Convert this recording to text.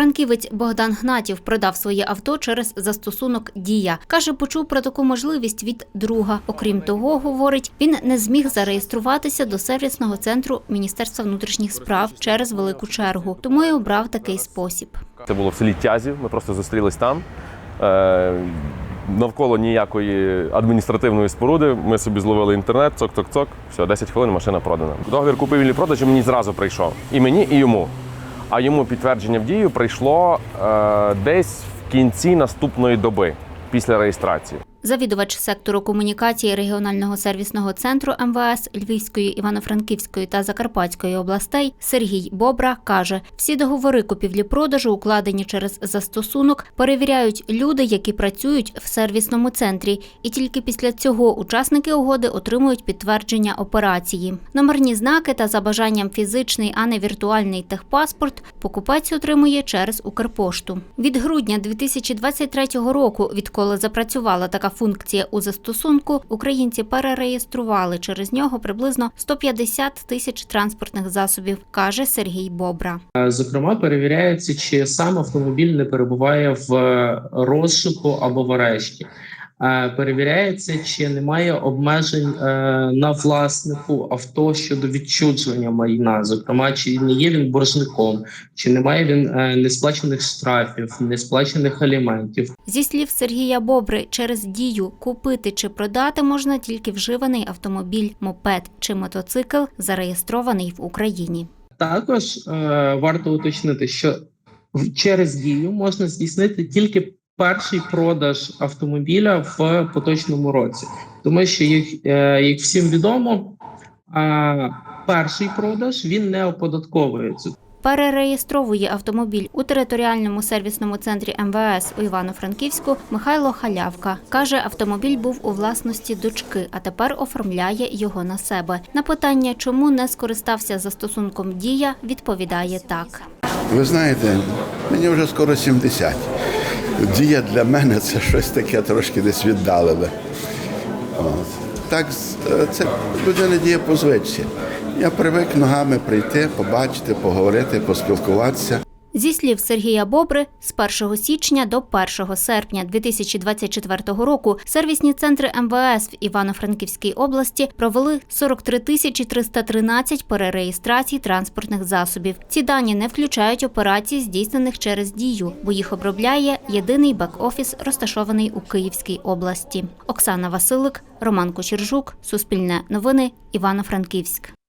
Франківець Богдан Гнатів продав своє авто через застосунок Дія. Каже, почув про таку можливість від друга. Окрім того, говорить, він не зміг зареєструватися до сервісного центру Міністерства внутрішніх справ через велику чергу, тому і обрав такий спосіб. Це було в селі Тязів. Ми просто зустрілись там. Е, навколо ніякої адміністративної споруди. Ми собі зловили інтернет, цок-цок-цок. Все, 10 хвилин машина продана. Договір купівлі продажу мені зразу прийшов. І мені, і йому. А йому підтвердження в дію прийшло е, десь в кінці наступної доби після реєстрації. Завідувач сектору комунікації регіонального сервісного центру МВС Львівської, Івано-Франківської та Закарпатської областей Сергій Бобра каже, всі договори купівлі-продажу, укладені через застосунок, перевіряють люди, які працюють в сервісному центрі, і тільки після цього учасники угоди отримують підтвердження операції. Номерні знаки та за бажанням фізичний, а не віртуальний техпаспорт покупець отримує через Укрпошту. Від грудня 2023 року, відколи запрацювала така функція у застосунку, українці перереєстрували через нього приблизно 150 тисяч транспортних засобів, каже Сергій Бобра. Е, Зокрема, перевіряється, чи сам автомобіль не перебуває в е, розшуку або в арешті. Е, Перевіряється, чи немає обмежень е, на власнику авто щодо відчудження майна. Зокрема, чи не є він боржником, чи немає він е, несплачених штрафів, несплачених аліментів. Зі слів Сергія Бобри, через дію купити чи продати можна тільки вживаний автомобіль, мопед чи мотоцикл, зареєстрований в Україні. Також е, варто уточнити, що через дію можна здійснити тільки перший продаж автомобіля в поточному році, тому що їх, е, як всім відомо, е, перший продаж він не оподатковується. Перереєстровує автомобіль у територіальному сервісному центрі МВС у Івано-Франківську Михайло Халявка. Каже, автомобіль був у власності дочки, а тепер оформляє його на себе. На питання, чому не скористався застосунком Дія, відповідає так. Ви знаєте, мені вже скоро 70. Дія для мене це щось таке трошки десь віддалене. От. Так, е, це людина діє по звичці. Я привик ногами прийти, побачити, поговорити, поспілкуватися. Зі слів Сергія Бобри, з 1 січня до 1 серпня 2024 року сервісні центри МВС в Івано-Франківській області провели 43 тисячі 313 перереєстрацій транспортних засобів. Ці дані не включають операцій, здійснених через дію, бо їх обробляє єдиний бек-офіс, розташований у Київській області. Оксана Василик, Роман Кочержук, Суспільне новини, Івано-Франківськ.